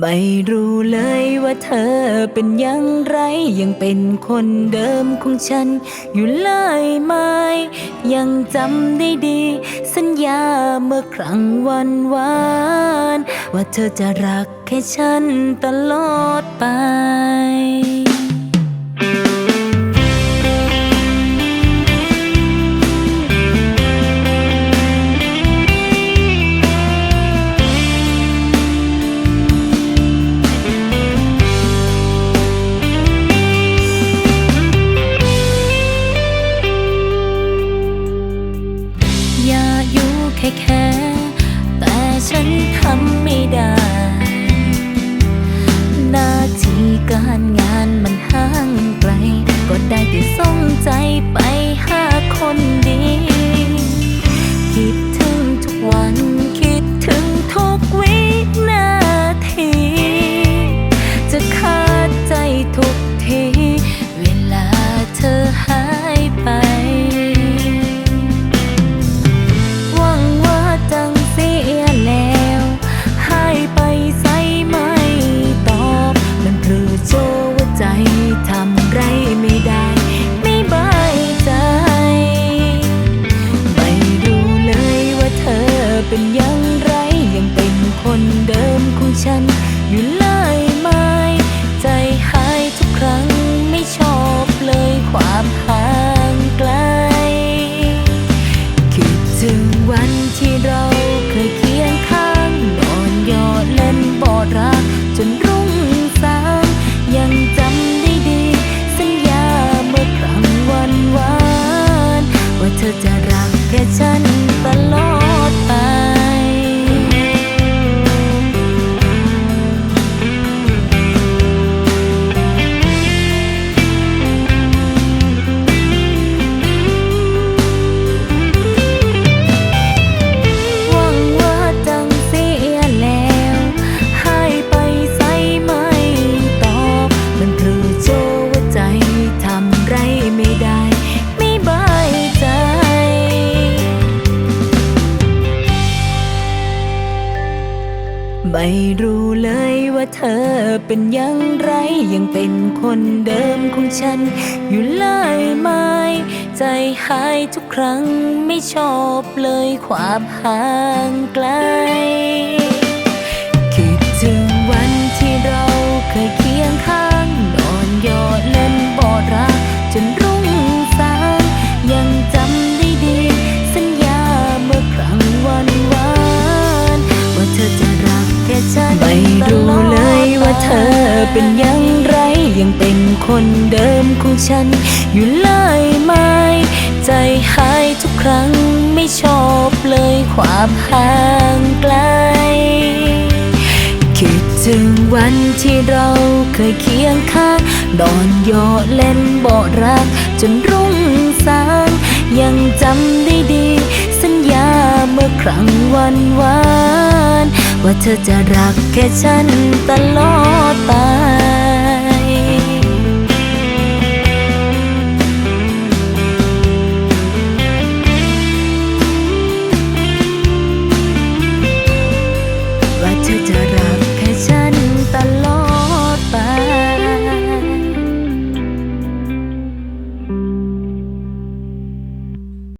ไม่รู้เลยว่าเธอเป็นอย่างไร ยังเป็นคนเดิมของฉัน อยู่เลยไหมยังจำได้ดี สัญญาเมื่อครั้งวันวานว่าเธอจะรักแค่ฉันตลอดไป ส่งใจไปหาคนดี คนเดิมของฉันอยู่แลย ไม่รู้เลยว่าเธอเป็นอย่างไร ยังเป็นคนเดิมของฉัน อยู่เลยไหมใจหายทุกครั้งไม่ชอบเลยความห่างไกล คิดถึงวันที่เราเคย เป็นอย่างไรยังเป็นคนเดิมของฉัน อยู่เลยไหมใจหายทุกครั้งไม่ชอบเลยความห่างไกล คิดถึงวันที่เราเคยเคียงข้างนอนยอเล่นบาะรัก จนรุ่งสาง ยังจำได้ดี สัญญาเมื่อครั้งวันวาน ว่าเธอจะรักแค่ฉันตลอดไป